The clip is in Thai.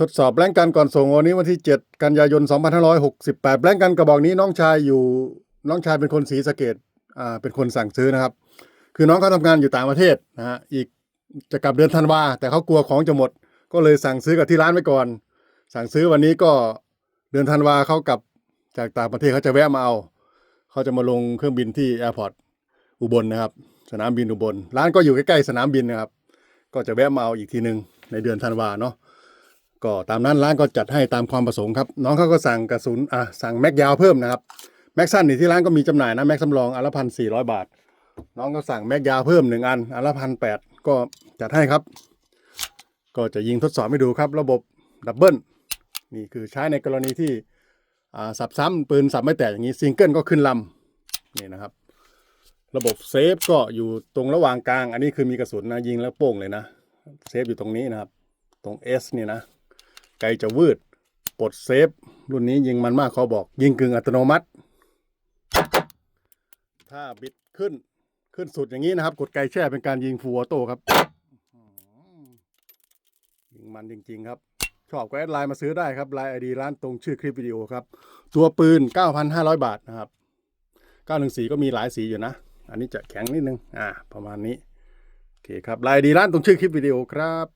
ทดสอบแบงก์กันก่อนส่งวันนี้วันที่ 7 กันยายน 2568แบงก์กันกระบอกนี้น้องชายอยู่น้องชายเป็นคนศรีสะเกดอ่าเป็นคนสั่งซื้อนะครับ คือน้องเขาทำงานอยู่ต่างประเทศนะฮะอีกจะกลับเดือนธันวาแต่เขากลัวของจะหมด ก็เลยสั่งซื้อกับที่ร้านไว้ก่อน สั่งซื้อวันนี้ก็เดือนธันวาเขากลับจากต่างประเทศเขาจะแวะมาเอาเขาจะมาลงเครื่องบินที่แอร์พอร์ตอุบลนะครับ สนามบินอุบลร้านก็อยู่ใกล้ๆสนามบินนะครับ ก็จะแวะมาเอาอีกทีหนึ่งในเดือนธันวาเนาะ ก็ตามนั้นร้านก็จัดให้ตามความประสงค์ครับ น้องเขาก็สั่งกระสุนอะสั่งแม็กยาวเพิ่มนะครับแม็กสั้นนี่ที่ร้านก็มีจำหน่ายนะแม็กสำรองอันละพันสี่ร้อยบาท น้องก็สั่งแม็กยาวเพิ่มหนึ่งอันอันละพันแปดก็จัดให้ครับ ก็จะยิงทดสอบให้ดูครับ ระบบดับเบิลนี่คือใช้ในกรณีที่อ่าสับซ้ำปืนสับไม่แตกอย่างนี้ซิงเกิลก็ขึ้นลำนี่นะครับ ระบบเซฟก็อยู่ตรงระหว่างกลาง อันนี้คือมีกระสุนนะยิงแล้วโป้งเลยนะเซฟอยู่ตรงนี้นะครับ ตรง S นี่นะ ไกลจะวืด ปลดเซฟ รุ่นนี้ยิงมันมากเขาบอก ยิงกึ่งอัตโนมัติ ถ้าบิดขึ้นขึ้นสุดอย่างนี้นะครับ กดไกลแช่เป็นการยิงฟูออโต้ครับยิงมันจริง ๆ ครับ ชอบก็แอดไลน์มาซื้อได้ครับไลน์ไอดีร้านตรงชื่อคลิปวิดีโอครับ ตัวปืน 9,500 บาทนะครับ 914 ก็มีหลายสีอยู่นะ อันนี้จะแข็งนิดนึง อ่า ประมาณนี้ โอเคครับไลน์ไอดีร้านตรงชื่อคลิปวิดีโอครับ